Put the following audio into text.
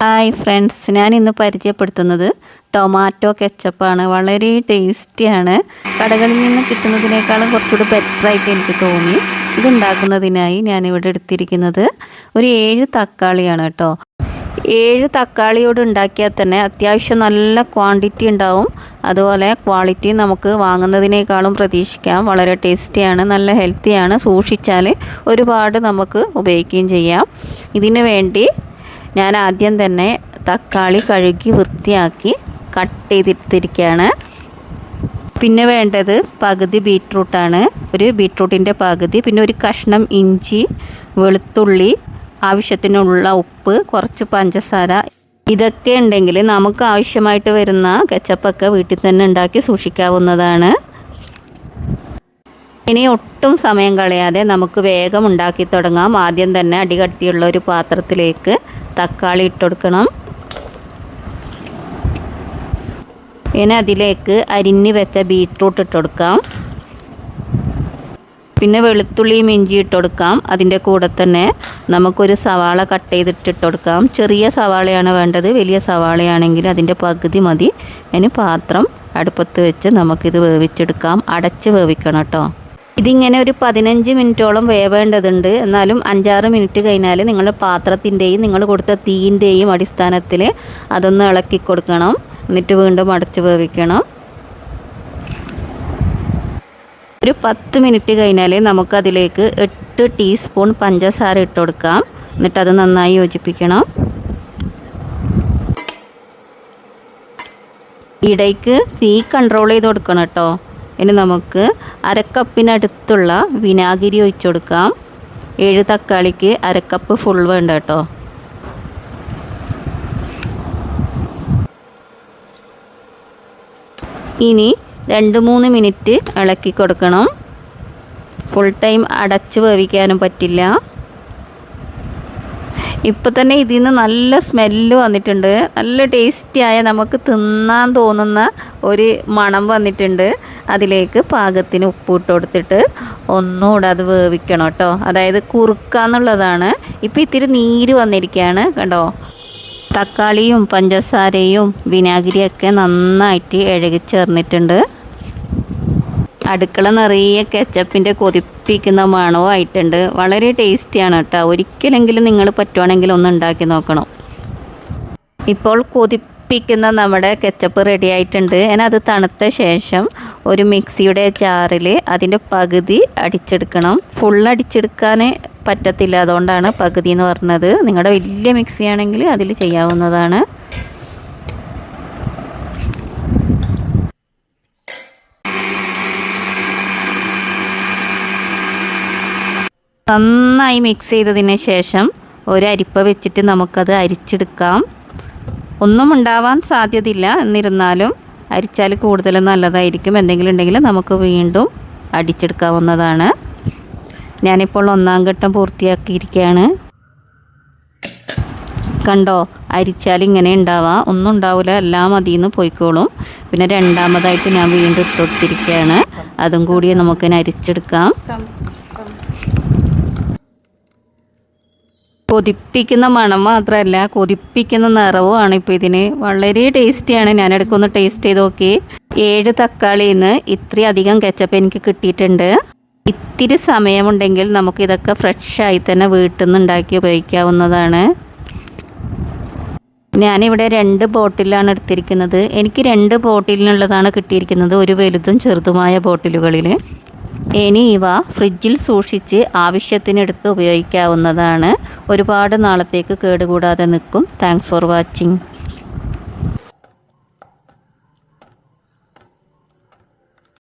Hi friends ഞാൻ ഇന്ന് പരിചയപ്പെടുത്തുന്നത് ടൊമാറ്റോ കെച്ചപ്പാണ് വളരെ ടേസ്റ്റിയാണ് കടകളിൽ നിന്ന് കിട്ടുന്നതിനേക്കാളും കുറച്ചുകൂടി ബെറ്ററായിട്ട് എനിക്ക് തോന്നി. ഇതുണ്ടാക്കുന്നതിനായി ഞാനിവിടെ എടുത്തിരിക്കുന്നത് ഒരു ഏഴ് തക്കാളിയാണ് കേട്ടോ. ഏഴ് തക്കാളിയോട് ഉണ്ടാക്കിയാൽ തന്നെ അത്യാവശ്യം നല്ല ക്വാണ്ടിറ്റി ഉണ്ടാവും. അതുപോലെ ക്വാളിറ്റി നമുക്ക് വാങ്ങുന്നതിനേക്കാളും പ്രതീക്ഷിക്കാം. വളരെ ടേസ്റ്റിയാണ് നല്ല ഹെൽത്തിയാണ് സൂക്ഷിച്ചാൽ ഒരുപാട് നമുക്ക് ഉപയോഗിക്കുകയും ചെയ്യാം. ഇതിനു വേണ്ടി ഞാൻ ആദ്യം തന്നെ തക്കാളി കഴുകി വൃത്തിയാക്കി കട്ട് ചെയ്തിട്ടിരിക്കുകയാണ്. പിന്നെ വേണ്ടത് പകുതി ബീട്രൂട്ടാണ്. ഒരു ബീട്രൂട്ടിന്റെ പകുതി പിന്നെ ഒരു കഷ്ണം ഇഞ്ചി വെളുത്തുള്ളി ആവശ്യത്തിനുള്ള ഉപ്പ് കുറച്ച് പഞ്ചസാര. ഇതൊക്കെ ഉണ്ടെങ്കിൽ നമുക്ക് ആവശ്യമായിട്ട് വരുന്ന കെച്ചപ്പൊക്കെ വീട്ടിൽ തന്നെ ഉണ്ടാക്കി സൂക്ഷിക്കാവുന്നതാണ്. ഇനി ഒട്ടും സമയം കളയാതെ നമുക്ക് വേഗം ഉണ്ടാക്കി തുടങ്ങാം. ആദ്യം തന്നെ അടികട്ടിയുള്ള ഒരു പാത്രത്തിലേക്ക് തക്കാളി ഇട്ടുകൊടുക്കണം ഇനി അതിലേക്ക് അരിഞ്ഞ് വെച്ച ബീട്രൂട്ട് ഇട്ട് കൊടുക്കാം പിന്നെ വെളുത്തുള്ളിയും ഇഞ്ചി ഇട്ട് കൊടുക്കാം അതിന്റെ കൂടെ തന്നെ നമുക്കൊരു സവാള കട്ട് ചെയ്തിട്ട് ഇട്ട് കൊടുക്കാം ചെറിയ സവാളയാണ് വേണ്ടത്. വലിയ സവാളയാണെങ്കിൽ അതിന്റെ പകുതി മതി. ഇനി പാത്രം അടുപ്പത്ത് വെച്ച് നമുക്കിത് വേവിച്ചെടുക്കാം. അടച്ച് വേവിക്കണം കേട്ടോ. ഇതിങ്ങനെ ഒരു പതിനഞ്ച് മിനിറ്റോളം വേവേണ്ടതുണ്ട്. എന്നാലും അഞ്ചാറ് മിനിറ്റ് കഴിഞ്ഞാൽ നിങ്ങൾ പാത്രത്തിന്റെയും നിങ്ങൾ കൊടുത്ത തീന്റെയും അടിസ്ഥാനത്തിൽ അതൊന്ന് ഇളക്കി കൊടുക്കണം. എന്നിട്ട് വീണ്ടും അടച്ച് വേവിക്കണം. ഒരു പത്ത് മിനിറ്റ് കഴിഞ്ഞാൽ നമുക്കതിലേക്ക് എട്ട് ടീസ്പൂൺ പഞ്ചസാര ഇട്ട് കൊടുക്കാം. എന്നിട്ട് അത് നന്നായി യോജിപ്പിക്കണം. ഇടയ്ക്ക് തീ കൺട്രോൾ ചെയ്ത് കൊടുക്കണം കേട്ടോ. ഇനി നമുക്ക് അരക്കപ്പിനടുത്തുള്ള വിനാഗിരി ഒഴിച്ചു കൊടുക്കാം. ഏഴ് തക്കാളിക്ക് അരക്കപ്പ് ഫുൾ വേണ്ട കേട്ടോ. ഇനി രണ്ട് മൂന്ന് മിനിറ്റ് ഇളക്കി കൊടുക്കണം. ഫുൾ ടൈം അടച്ച് വേവിക്കാനും പറ്റില്ല. ഇപ്പം തന്നെ ഇതിൽ നിന്ന് നല്ല സ്മെല്ല് വന്നിട്ടുണ്ട്. നല്ല ടേസ്റ്റിയായ നമുക്ക് തിന്നാൻ തോന്നുന്ന ഒരു മണം വന്നിട്ടുണ്ട്. അതിലേക്ക് പാകത്തിന് ഉപ്പിട്ട് കൊടുത്തിട്ട് ഒന്നുകൂടെ അത് വേവിക്കണം കേട്ടോ അതായത് കുറുക്കാന്നുള്ളതാണ് ഇപ്പം ഇത്തിരി നീര് വന്നിരിക്കുകയാണ് കണ്ടോ? തക്കാളിയും പഞ്ചസാരയും വിനാഗിരിയൊക്കെ നന്നായിട്ട് ഇഴകി ചേർന്നിട്ടുണ്ട്. അടുക്കള നിറയെ കെച്ചപ്പിന്റെ കൊതിപ്പിക്കുന്ന മണവും ആയിട്ടുണ്ട് വളരെ ടേസ്റ്റിയാണ് കേട്ടോ. ഒരിക്കലെങ്കിലും നിങ്ങൾ പറ്റുവാണെങ്കിൽ ഒന്ന് ഉണ്ടാക്കി നോക്കണം. ഇപ്പോൾ കൊതിപ്പിക്കുന്ന നമ്മുടെ കെച്ചപ്പ് റെഡി ആയിട്ടുണ്ട്. ഞാൻ അത് തണുത്ത ശേഷം ഒരു മിക്സിയുടെ ജാറിൽ അതിന്റെ പകുതി അടിച്ചെടുക്കണം. ഫുൾ അടിച്ചെടുക്കാൻ പറ്റത്തില്ല. അതുകൊണ്ടാണ് പകുതി എന്ന് പറഞ്ഞത്. നിങ്ങളുടെ വലിയ മിക്സി ആണെങ്കിൽ അതിൽ ചെയ്യാവുന്നതാണ്. നന്നായി മിക്സ് ചെയ്തതിന് ശേഷം ഒരു അരിപ്പ വെച്ചിട്ട് നമുക്കത് അരിച്ചെടുക്കാം. ഒന്നും ഉണ്ടാവാൻ സാധ്യതയില്ല. എന്നിരുന്നാലും അരിച്ചാൽ കൂടുതൽ നല്ലതായിരിക്കും. എന്തെങ്കിലും ഉണ്ടെങ്കിൽ നമുക്ക് വീണ്ടും അടിച്ചെടുക്കാവുന്നതാണ്. ഞാനിപ്പോൾ ഒന്നാം ഘട്ടം പൂർത്തിയാക്കിയിരിക്കുകയാണ്. കണ്ടോ? അരിച്ചാൽ ഇങ്ങനെ ഉണ്ടാവാം. ഒന്നും ഉണ്ടാവില്ല എല്ലാം മതി എന്ന് പോയിക്കോളും. പിന്നെ രണ്ടാമതായിട്ട് ഞാൻ വീണ്ടും ഇട്ടുകൊടുത്തിരിക്കുകയാണ് അതും കൂടി നമുക്ക് അരിച്ചെടുക്കാം. കൊതിപ്പിക്കുന്ന മണം മാത്രമല്ല കൊതിപ്പിക്കുന്ന നിറവുമാണ് ഇപ്പോൾ ഇതിന്. വളരെ ടേസ്റ്റിയാണ് ഞാൻ എടുക്കൊന്ന് ടേസ്റ്റ് ചെയ്ത് നോക്കി. ഏഴ് തക്കാളിയിൽ നിന്ന് ഇത്രയധികം കെച്ചപ്പ് എനിക്ക് കിട്ടിയിട്ടുണ്ട്. ഇത്തിരി സമയമുണ്ടെങ്കിൽ നമുക്കിതൊക്കെ ഫ്രഷായി തന്നെ വീട്ടിൽ നിന്ന് ഉണ്ടാക്കി ഉപയോഗിക്കാവുന്നതാണ്. ഞാനിവിടെ രണ്ട് ബോട്ടിലാണ് എടുത്തിരിക്കുന്നത്. എനിക്ക് രണ്ട് ബോട്ടിലിനുള്ളതാണ് കിട്ടിയിരിക്കുന്നത്. ഒരു വലുതും ചെറുതുമായ ബോട്ടിലുകളിൽ ഇനി ഇവ ഫ്രിഡ്ജിൽ സൂക്ഷിച്ച് ആവശ്യത്തിനെടുത്ത് ഉപയോഗിക്കാവുന്നതാണ്. ഒരുപാട് നാളത്തേക്ക് കേടുകൂടാതെ നിൽക്കും. Thanks for watching